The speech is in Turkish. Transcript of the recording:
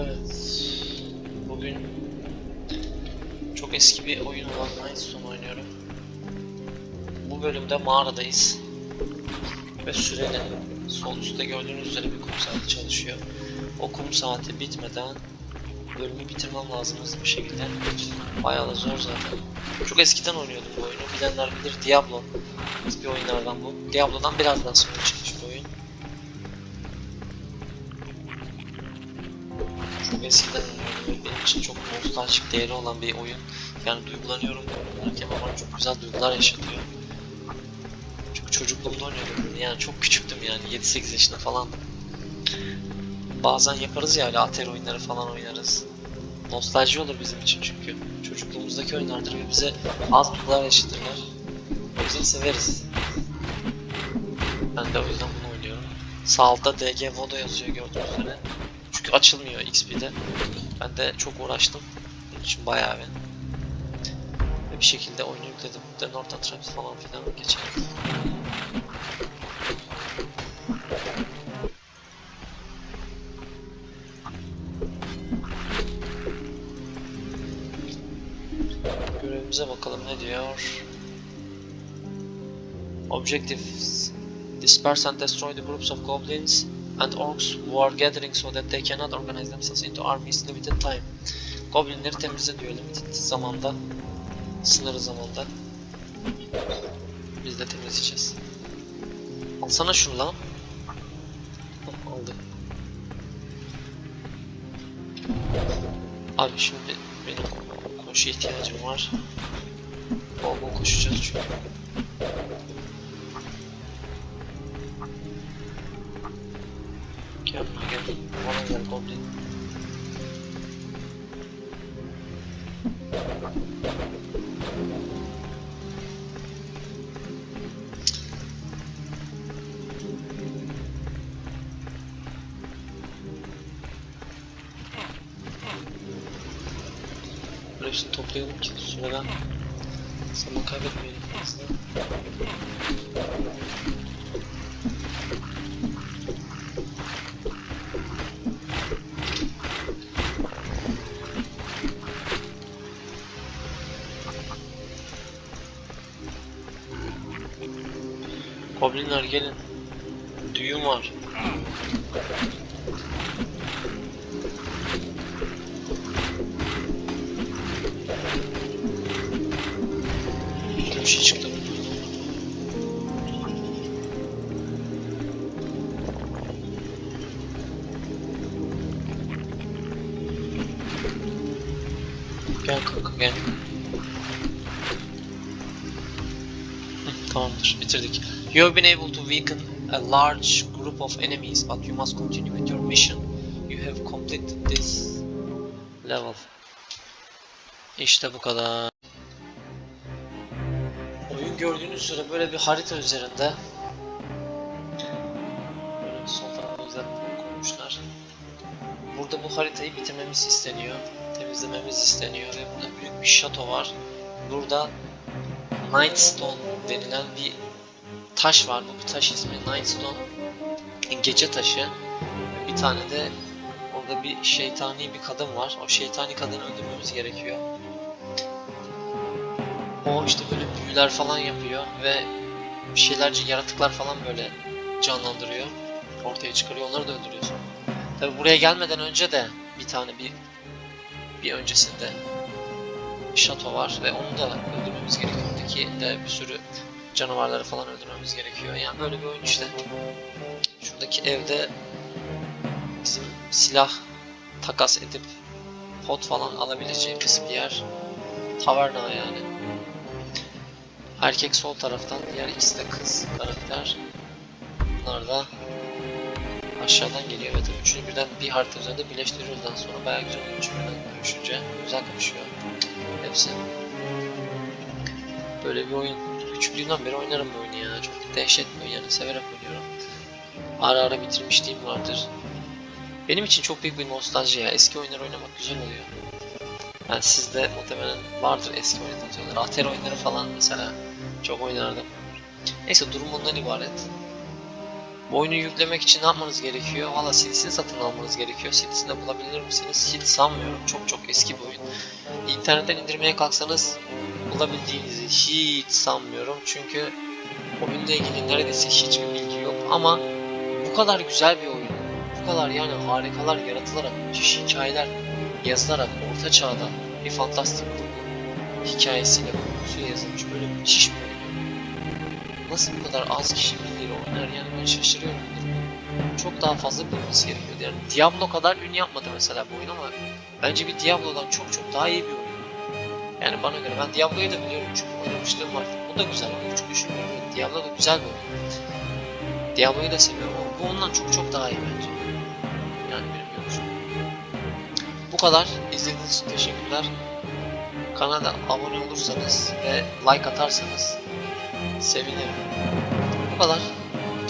Evet. Bugün çok eski bir oyun olan Nightstone oynuyorum. Bu bölümde mağaradayız. Ve süreli. Sol üstte gördüğünüz üzere bir kum saati çalışıyor. O kum saati bitmeden bölümü bitirmem lazım hızlı bir şekilde. Bayağı da zor zaten. Çok eskiden oynuyordum bu oyunu. Bilenler bilir Diablo. Bir oyunlardan bu. Diablo'dan biraz daha sonra çıkmış ve benim için çok nostaljik değeri olan bir oyun. Yani duygulanıyorum oynarken ama çok güzel duygular yaşatıyor. Çünkü çocukluğumda oynuyordum. Yani çok küçüktüm yani 7-8 yaşında falandım. Bazen yaparız ya öyle Atari oyunları falan oynarız. Nostalji olur bizim için çünkü. Çocukluğumuzdaki oyunlardır ve bize az duygular yaşatırlar. O yüzden severiz. Ben de o yüzden bunu oynuyorum. Sağ altta DG Vodo yazıyor gördüğünüz üzere. Açılmıyor XP'de. Ben de çok uğraştım. Bunun için bayağı bir. Ve bir şekilde oyunu yükledim. The Northern Tribes falan filan geçelim. Görevimize bakalım ne diyor. Objectives. Disperse and destroy the groups of goblins and orcs who are gathering so that they cannot organize themselves into armies limited time. Goblinleri temizle diyor limited zamanda. Sınırlı zamanda. Biz de temizleyeceğiz. Alsana şunu lan. Aldı. Abi şimdi benim koşu ihtiyacım var. Bol bol koşacağız çünkü. Sniper Goblin. Burası toplayalım ki sonradan zaman kaybetmeyelim. Aslında. Goblinler gelin. Düğün var. Bir şey çıktı. Gel kanka gel. Tamamdır, bitirdik. You have been able to weaken a large group of enemies, but you must continue with your mission. You have completed this level. İşte bu kadar. Oyun gördüğünüz üzere böyle bir harita üzerinde. Böyle sol güzel koymuşlar. Burada bu haritayı bitirmemiz isteniyor. Temizlememiz isteniyor ve burada büyük bir şato var. Burada Nightstone denilen bir taş var. Bu taş ismi Nightstone. Gece taşı. Bir tane de orada bir şeytani bir kadın var. O şeytani kadını öldürmemiz gerekiyor. O işte böyle büyüler falan yapıyor ve bir şeylerce yaratıklar falan böyle canlandırıyor. Ortaya çıkarıyor. Onları da öldürüyorsun. Tabi buraya gelmeden önce de bir tane bir bir öncesinde bir şato var ve onu da öldürmemiz gerekiyor. Oradaki de bir sürü canavarları falan öldürmemiz gerekiyor. Yani böyle bir oyun işte. Şuradaki evde bizim silah takas edip pot falan alabileceğimiz bir yer. Taverna yani. Erkek sol taraftan, diğer ikisi de kız karakter. Bunlar da aşağıdan geliyor ve tabii üçünü birden bir harita üzerinde birleştiriyoruz daha sonra bayağı güzel oluyor üçü birden dövüşünce. Güzel kapışıyor hepsi. Böyle bir oyun. Küçüklüğümden beri oynarım bu oyunu ya. Çok dehşet bir oyun yani severek oynuyorum. Ara ara bitirmişliğim vardır. Benim için çok büyük bir nostalji ya. Eski oyunlar oynamak güzel oluyor. Yani sizde muhtemelen vardır eski oynadığınız oyunlar. Atari oyunları falan mesela çok oynardım. Neyse durum bundan ibaret. Oyunu yüklemek için ne yapmanız gerekiyor? Valla CD'sini satın almanız gerekiyor. CD'sini bulabilir misiniz? Hiç sanmıyorum. Çok çok eski bir oyun. İnternetten indirmeye kalksanız bulabildiğinizi hiç sanmıyorum. Çünkü oyunla ilgili neredeyse hiçbir bilgi yok. Ama bu kadar güzel bir oyun. Bu kadar yani harikalar yaratılarak, müthiş hikayeler yazılarak orta çağda bir fantastik hikayesiyle kurgusuyla yazılmış böyle müthiş bir oyun. Nasıl bu kadar az kişi bilir ben şaşırıyorum. Çok daha fazla bilinmesi gerekiyordu yani. Diablo kadar ün yapmadı mesela bu oyun ama bence bir Diablo'dan çok çok daha iyi bir oyun. Yani bana göre ben Diablo'yu da biliyorum çünkü oynamışlığım var. Bu da güzel ama hiç düşünmüyorum. Diablo da güzel bir oyun. Diablo'yu da seviyorum ama bu ondan çok çok daha iyi bence. Yani benim görüşüm. Bu kadar. İzlediğiniz için teşekkürler. Kanala abone olursanız ve like atarsanız sevinirim. Bu kadar.